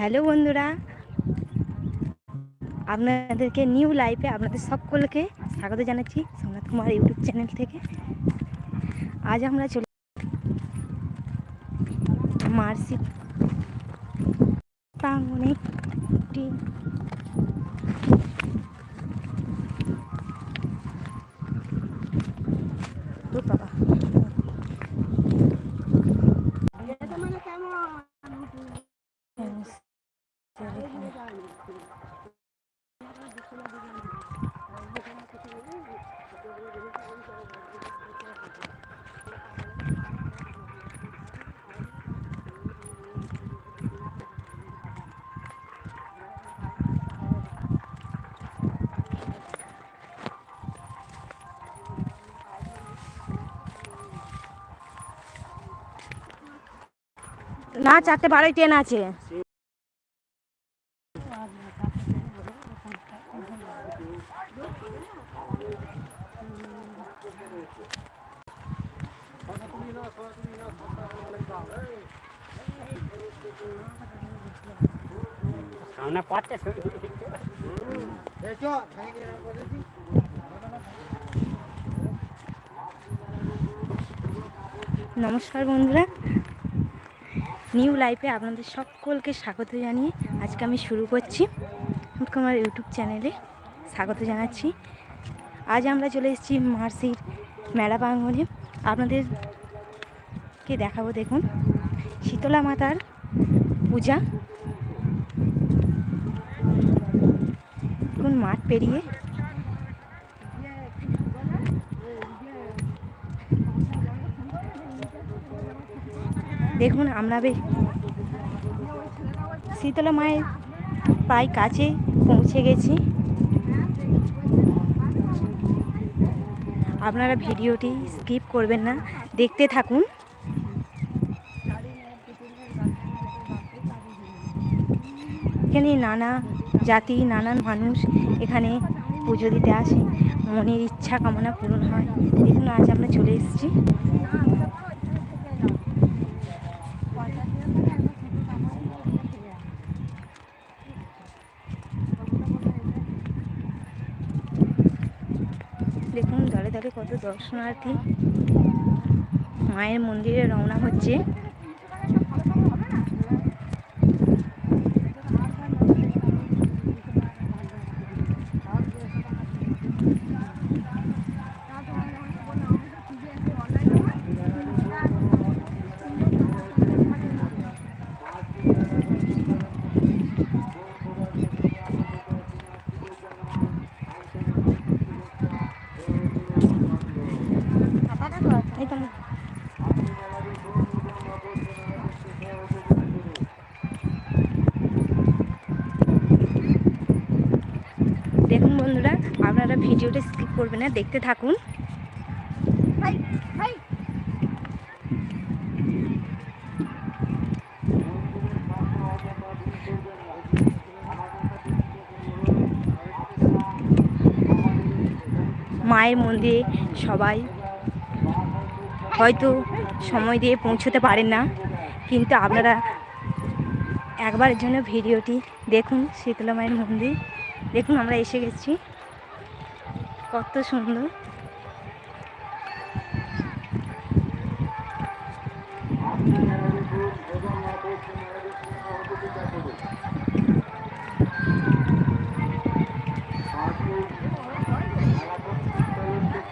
Hello বন্ধুরা। আপনাদেরকে new লাইফে আপনাদের সকলকে স্বাগত জানাচ্ছি সোমনাথ কুমার ইউটিউব চ্যানেল থেকে। আজ আমরা চলে মার্সি প্রাঙ্গণে একটি বাবা। না চারটে বারোই ট্রেন আছে। সামনে পাচ্ছে নমস্কার বন্ধুরা। নিউ লাইফে আপনাদের সকলকে স্বাগত জানিয়ে আজকে আমি শুরু করছি। আমার ইউটিউব চ্যানেলে স্বাগত জানাচ্ছি। আজ আমরা চলে এসেছি মার্সির মেলা প্রাঙ্গণে। আপনাদেরকে দেখাবো দেখুন, শীতলা মাতার পূজা। দেখুন মাঠ পেরিয়ে। দেখুন আমরা শীতলা মায়ের প্রায় কাছে পৌঁছে গেছি। আপনারা ভিডিওটি স্কিপ করবেন না, দেখতে থাকুন। এখানে নানা জাতি, নানান মানুষ এখানে পুজো দিতে আসে। মনের ইচ্ছা কামনা পূরণ হয়। দেখুন, আজ আমরা চলে এসেছি। দেখুন, দলে দলে কত দর্শনার্থী। মায়ের মন্দিরে রওনা হচ্ছে। দেখুন বন্ধুরা, আপনারা ভিডিওটা স্কিপ করবেন না, দেখতে থাকুন। মায়ের মন্দিরে সবাই হয়তো সময় দিয়ে পৌঁছতে পারেন না, কিন্তু আপনারা একবারের জন্য ভিডিওটি দেখুন, শীতলা মায়ের মন্দির। দেখুন, আমরা এসে গেছি। কত সুন্দর।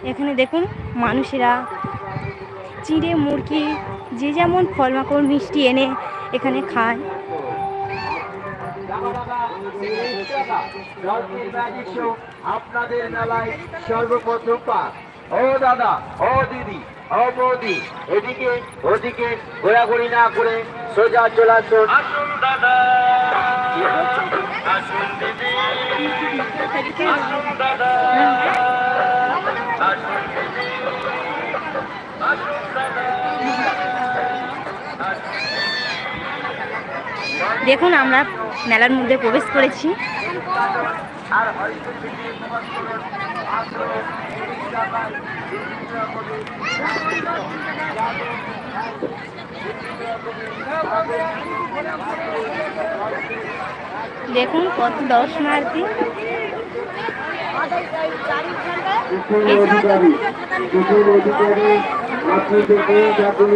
এখানে দেখুন, মানুষেরা চিড়ে, মুরগি, যে যেমন ফল মাকড় মিষ্টি এনে এখানে খায়। আপনাদের মেলায় সর্বপ্রথম পা ও দাদা ও দিদি ও বৌদি এদিকে ওদিকে ঘোরাঘুরি না করে সোজা চলাচল আসুন দেখুন, আমরা মেলার মধ্যে প্রবেশ করেছি। দেখুন কত দর্শনার্থী। অধিকারী আপনি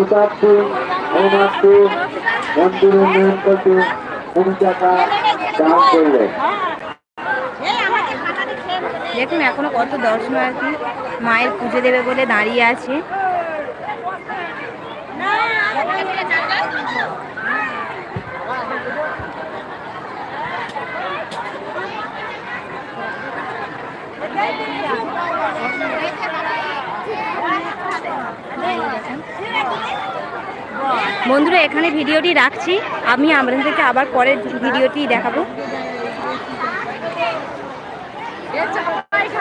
উপাত্ত অমাত্য মন্দির দান দেখুন এখনও কত দর্শনার্থী মায়ের পুজো দেবে বলে দাঁড়িয়ে আছে। বন্ধুরা এখানে ভিডিওটি রাখছি। আমি আপনাদেরকে আবার পরের ভিডিওটি দেখাবো।